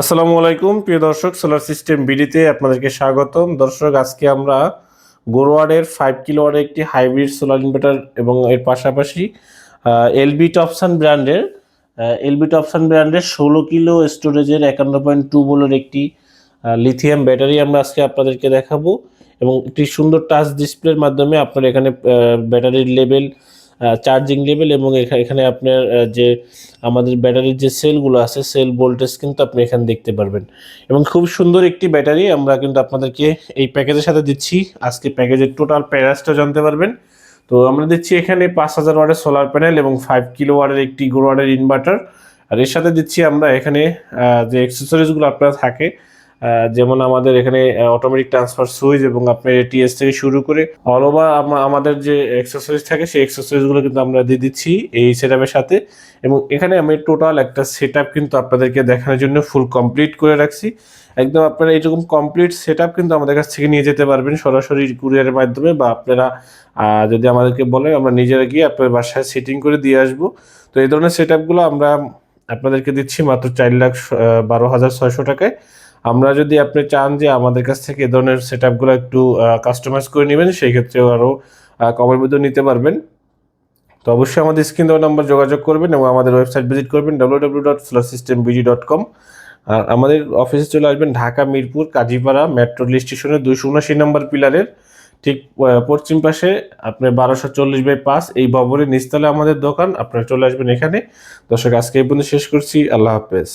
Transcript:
আসসালামু আলাইকুম, প্রিয় দর্শক সোলার সিস্টেম বিডিতে আপনাদেরকে স্বাগতম। দর্শক, আজকে আমরা গোরওয়ার্ডের ফাইভ কিলোওয়ার্ডের একটি হাইব্রিড সোলার ইনভার্টার এবং এর পাশাপাশি এলবি টপসান ব্র্যান্ডের এলবি টপসান ব্র্যান্ডের ষোলো কিলো স্টোরেজের একান্ন পয়েন্ট টু বোলের একটি লিথিয়াম ব্যাটারি আমরা আজকে আপনাদেরকে দেখাবো। এবং একটি সুন্দর টাচ ডিসপ্লের মাধ্যমে আপনার এখানে ব্যাটারির লেভেল চার্জিং লেভেল এবং এখা- এখানে আপনার যে আমাদের ব্যাটারির যে সেলগুলো আছে সেল ভোল্টেজ কিন্তু আপনি এখানে দেখতে পারবেন। এবং খুব সুন্দর একটি ব্যাটারি আমরা কিন্তু আপনাদেরকে এই প্যাকেজের সাথে দিচ্ছি। আজকে প্যাকেজের টোটাল প্যারাসটা জানতে পারবেন। তো আমরা দিচ্ছি এখানে পাঁচ হাজার ওয়াটের সোলার প্যানেল এবং ফাইভ কিলো ওয়াটের একটি গো ওয়াটের ইনভার্টার আর এর সাথে দিচ্ছি আমরা এখানে যে অ্যাক্সেসরিজগুলো আপনার থাকে যেমন আমাদের এখানে অটোমেটিক ট্রান্সফার সুইচ এবং আপনার এটিএস থেকে শুরু করে অল ওভার আমাদের যে অ্যাক্সেসরিজ থাকে, সেই অ্যাক্সেসরিজগুলো কিন্তু আমরা দিয়ে দিচ্ছি এই সেটআপের সাথে। এবং এখানে আমি টোটাল একটা সেটআপ কিন্তু আপনাদেরকে দেখানোর জন্য ফুল কমপ্লিট করে রাখছি। একদম আপনারা এইরকম কমপ্লিট সেটআপ কিন্তু আমাদের কাছ থেকে নিয়ে যেতে পারবেন সরাসরি কুরিয়ারের মাধ্যমে বা আপনারা যদি আমাদেরকে বলেন, আমরা নিজেরা গিয়ে আপনার বাসায় সেটিং করে দিয়ে আসব। তো এই ধরনের সেটআপগুলো আমরা আপনাদেরকে দিচ্ছি মাত্র চার লাখ বারো হাজার ছয়শো টাকায়। আমরা যদি আপনি চান যে আমাদের কাছ থেকে এ ধরনের সেট আপগুলো একটু কাস্টমাইজ করে নেবেন, সেই ক্ষেত্রেও আরও কমের মধ্যে নিতে পারবেন। তো অবশ্যই আমাদের স্ক্রিন দেওয়া নাম্বার যোগাযোগ করবেন এবং আমাদের ওয়েবসাইট ভিজিট করবেন W W dot system BG dot com আর আমাদের অফিসে চলে আসবেন ঢাকা, মিরপুর, কাজীপাড়া মেট্রো রেল স্টেশনের দুইশো উনাশি নম্বর পিলারের ঠিক পশ্চিম পাশে আপনার বারোশো চল্লিশ বাই পাঁচ, এই ভবনের নিচতলায় আমাদের দোকান, আপনারা চলে আসবেন এখানে। দর্শক, আজকে এই পর্যন্ত শেষ করছি, আল্লাহ হাফেজ।